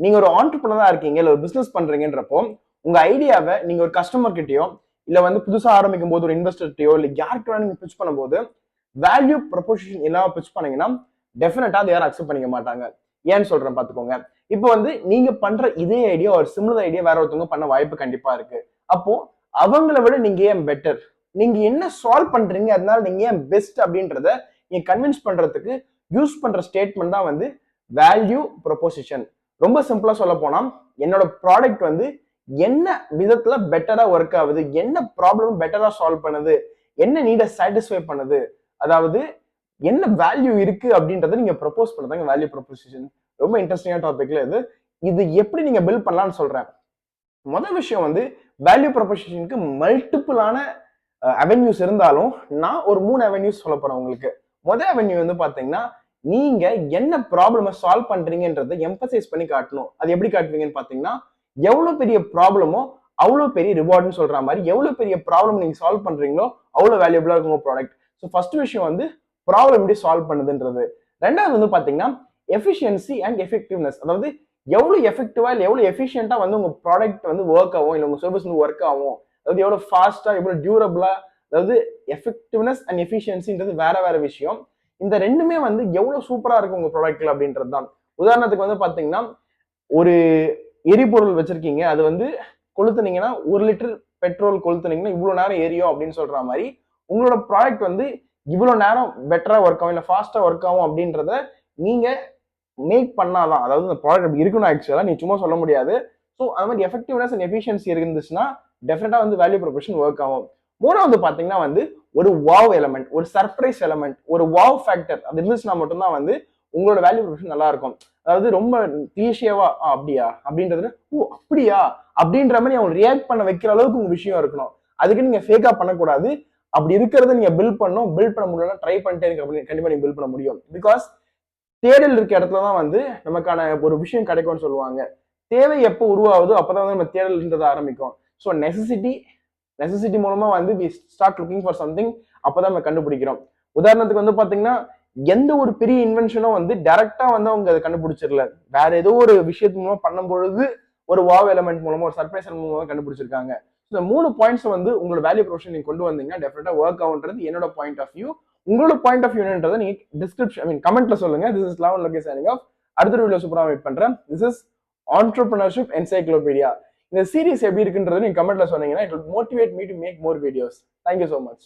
நீங்க ஒரு ஆண்டர்பனரா இருக்கீங்க இல்ல ஒரு பிசினஸ் பண்றீங்கன்றப்போ உங்க ஐடியாவை நீங்க ஒரு கஸ்டமர் கிட்டயோ இல்ல வந்து புதுசா ஆரம்பிக்கும் போது ஒரு இன்வெஸ்டர்கிட்டயோ இல்ல யாருக்கு வேணும் நீங்க பிச் பண்ணும்போது வேல்யூ ப்ரொபோசிஷன் இல்லாம பிச் பண்ணீங்கன்னா டெஃபினட்டா அதை யாரும் அக்செப்ட் பண்ணிக்க மாட்டாங்க. ஏன்னு சொல்றேன் பாத்துக்கோங்க. இப்போ வந்து நீங்க பண்ற இதே ஐடியா ஒரு சிமிலர் ஐடியா வேற ஒருத்தவங்க பண்ண வாய்ப்பு கண்டிப்பா இருக்கு. அப்போ அவங்கள விட நீங்க ஏன் பெட்டர் நீங்க என்ன சால்வ் பண்றீங்க அதனால நீங்க ஏன் பெஸ்ட் அப்படின்றத நீங்க கன்வின்ஸ் பண்றதுக்கு யூஸ் பண்ற ஸ்டேட்மெண்ட் தான் வந்து வேல்யூ ப்ரொபோசிஷன் ரொம்ப சிம்பிளா சொல்ல போனா என்னோட ப்ராடக்ட் வந்து என்ன விதத்துல பெட்டரா ஒர்க் ஆகுது என்ன ப்ராப்ளம் பெட்டரா சால்வ் பண்ணுது என்ன நீடை சாட்டிஸ்ஃபை பண்ணுது அதாவது என்ன வேல்யூ இருக்கு அப்படின்றத நீங்க ப்ரப்போஸ் பண்ணதாங்க வேல்யூ ப்ரொபோசிஷன் ரொம்ப இன்ட்ரெஸ்டிங்கான டாபிக்ல இது இது எப்படி நீங்க பில்ட் பண்ணலாம்னு சொல்றேன். முதல் விஷயம் வந்து வேல்யூ ப்ரொபோசிஷனுக்கு மல்டிபிளான அவென்யூஸ் இருந்தாலும் நான் ஒரு மூணு அவென்யூஸ் சொல்ல போறேன் உங்களுக்கு. முதல் அவென்யூ வந்து பாத்தீங்கன்னா நீங்க என்ன ப்ராப்ளமை சால்வ் பண்றீங்கன்றத எம்பசைஸ் பண்ணி காட்டணும். அது எப்படி காட்டுவீங்கன்னு பாத்தீங்கன்னா எவ்வளவு பெரிய ப்ராப்ளமோ அவ்வளவு பெரிய ரிவார்டுன்னு சொல்ற மாதிரி எவ்வளவு பெரிய ப்ராப்ளம் நீங்க சால்வ் பண்றீங்களோ அவ்வளவு வேல்யூபிளா இருக்கும் ப்ராடக்ட் ஸோ ஃபர்ஸ்ட் விஷயம் வந்து ப்ராப்ளம் எப்படி சால்வ் பண்ணுதுன்றது. ரெண்டாவது வந்து பாத்தீங்கன்னா எஃபிஷியன்சி அண்ட் எஃபெக்டிவ்னஸ் அதாவது எவ்வளவு எஃபெக்டிவா இல்லை எவ்வளவு எஃபிஷியண்டா வந்து உங்க ப்ராடக்ட் வந்து ஒர்க் ஆகும் இல்லை உங்க சர்வீஸ் வந்து ஒர்க் ஆகும். அதாவது எவ்வளவு ஃபாஸ்டா எவ்வளவு டியூரபிளா அதாவது எஃபெக்டிவ்னஸ் அண்ட் எஃபிஷியன்சின்றது வேற வேற விஷயம். இந்த ரெண்டுமே வந்து எவ்வளவு சூப்பரா இருக்கும் உங்க ப்ராடக்ட்ல அப்படின்றது தான் உதாரணத்துக்கு வந்து பாத்தீங்கன்னா ஒரு எரிபொருள் வச்சிருக்கீங்க. அது வந்து கொளுத்துனீங்கன்னா ஒரு லிட்டர் பெட்ரோல் கொளுத்துனீங்கன்னா இவ்வளவு நேரம் எரியும் அப்படின்னு சொல்ற மாதிரி உங்களோட ப்ராடக்ட் வந்து இவ்வளவு நேரம் பெட்டரா ஒர்க் ஆகும் இல்லை ஃபாஸ்டா ஒர்க் ஆகும் அப்படின்றத நீங்க மேக் பண்ணாதான். அதாவது இந்த ப்ராடக்ட் அப்படி இருக்கணும் ஆக்சுவலா நீ சும்மா சொல்ல முடியாது. ஸோ அது மாதிரி எஃபெக்டிவ்னஸ் அண்ட் எஃபிஷியன்சி இருந்துச்சுன்னா டெஃபினட்டா வந்து வேல்யூ ப்ரொபஷன் ஒர்க் ஆகும். மூணாவது பார்த்தீங்கன்னா வந்து ஒரு வாவ் எலமெண்ட் ஒரு சர்ப்ரைஸ் எலமெண்ட் ஒரு வாவ் ஃபேக்டர் அது இருந்துச்சுன்னா மட்டும்தான் வந்து உங்களோட வேல்யூ ப்ரொஃபஷன் நல்லா இருக்கும் அதாவது ரொம்ப கிளீஷியவா அப்படியா? அப்படின்றது ஓ அப்படியா? அப்படின்ற மாதிரி அவங்க ரியாக்ட் பண்ண வைக்கிற அளவுக்கு உங்க விஷயம் இருக்கணும். அதுக்கு நீங்க ஃபேக்கா பண்ணக்கூடாது. அப்படி இருக்கிறத நீங்க பில்ட் பண்ணும் பில்ட் பண்ண முடியலன்னா ட்ரை பண்ணிட்டே இருக்க அப்படின்னு கண்டிப்பா நீங்க பில்ட் பண்ண முடியும். பிகாஸ் தேடல் இருக்க இடத்துல தான் வந்து நமக்கான ஒரு விஷயம் கிடைக்கும்னு சொல்லுவாங்க. தேவை எப்போ உருவாகுதோ அப்பதான் வந்து நம்ம தேடல்ன்றது ஆரம்பிக்கும். ஸோ நெசசிட்டி நெசசிட்டி மூலமா வந்து we start looking for something அப்பதான் நம்ம கண்டுபிடிக்கிறோம். உதாரணத்துக்கு வந்து பாத்தீங்கன்னா எந்த ஒரு பெரிய இன்வென்ஷனும் வந்து டைரக்டா வந்து அவங்க அதை கண்டுபிடிச்சிடல. வேற ஏதோ ஒரு விஷயத்து மூலமா பண்ணும் பொழுது ஒரு வாவ் எலமெண்ட் மூலமா ஒரு சர்ப்ரைஸ் மூலமா கண்டுபிடிச்சிருக்காங்க. இந்த மூணு பாயிண்ட்ஸ் வந்து உங்களோட வேல்யூ ப்ரொஃபஷன் நீங்க கொண்டு வந்தீங்கன்னா டெஃபினட்டா ஒர்க் ஆகுன்றது என்னோட பாயிண்ட் ஆஃப் வியூ உங்களோட பாயிண்ட் ஆஃப் வியூன்றதை நீங்க டிஸ்கிரிப்ஷன் ஐ மீன் கமெண்ட்ல சொல்லுங்க. This is eleven location of அடுத்த வீடியோ சூப்பராக வெயிட் பண்றேன். திஸ் இஸ் ஆண்டர்பிரினர்ஷிப் என்சைக்ளோபீடியா இந்த சீரிஸ் எப்படி இருக்குன்றது நீங்க கமெண்ட்ல சொன்னீங்கன்னா it motivate me to make more videos thank you so much